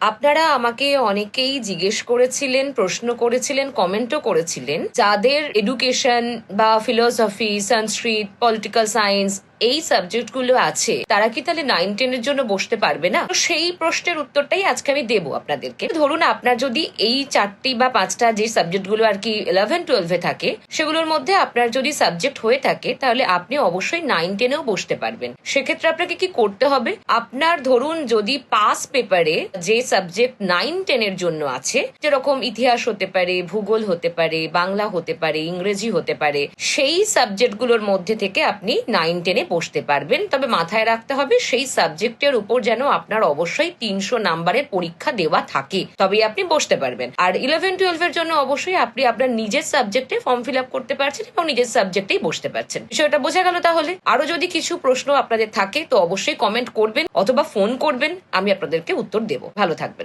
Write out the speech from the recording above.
আপনারা আমাকে অনেকেই জিজ্ঞেস করেছিলেন, প্রশ্ন করেছিলেন, কমেন্টও করেছিলেন, যাদের এডুকেশন বা ফিলোসফি সংস্কৃত পলিটিক্যাল সায়েন্স এই সাবজেক্টগুলো আছে, তারা কি তাহলে নাইন টেনের জন্য বসতে পারবে না? তো সেই প্রশ্নের উত্তরটাই আজকে আমি দেবো আপনাদেরকে। ধরুন আপনার যদি এই চারটি বা পাঁচটা যে সাবজেক্টগুলো আর কি ইলেভেন টুয়েলভে থাকে, সেগুলোর মধ্যে আপনার যদি সাবজেক্ট হয়ে থাকে, তাহলে আপনি অবশ্যই নাইন টেনেও বসতে পারবেন। সেক্ষেত্রে আপনাকে কি করতে হবে? আপনার ধরুন যদি পাস পেপারে যে সাবজেক্ট নাইন টেনের জন্য আছে, যেরকম ইতিহাস হতে পারে, ভূগোল হতে পারে, বাংলা হতে পারে, ইংরেজি হতে পারে, সেই সাবজেক্টগুলোর মধ্যে থেকে আপনি নাইন টেনে বসতে পারবেন। তবে মাথায় রাখতে হবে, সেই সাবজেক্টের উপর যেন আপনার অবশ্যই তিনশো নাম্বারের পরীক্ষা দেওয়া থাকে, তবেই আপনি বসতে পারবেন। আর ইলেভেন টুয়েলভের জন্য অবশ্যই আপনি আপনার নিজের সাবজেক্টে ফর্ম ফিল আপ করতে পারছেন এবং নিজের সাবজেক্টেই বসতে পারছেন। বিষয়টা বোঝা গেল তাহলে? আরও যদি কিছু প্রশ্ন আপনাদের থাকে, তো অবশ্যই কমেন্ট করবেন অথবা ফোন করবেন, আমি আপনাদেরকে উত্তর দেবো। ভালো থাকবেন।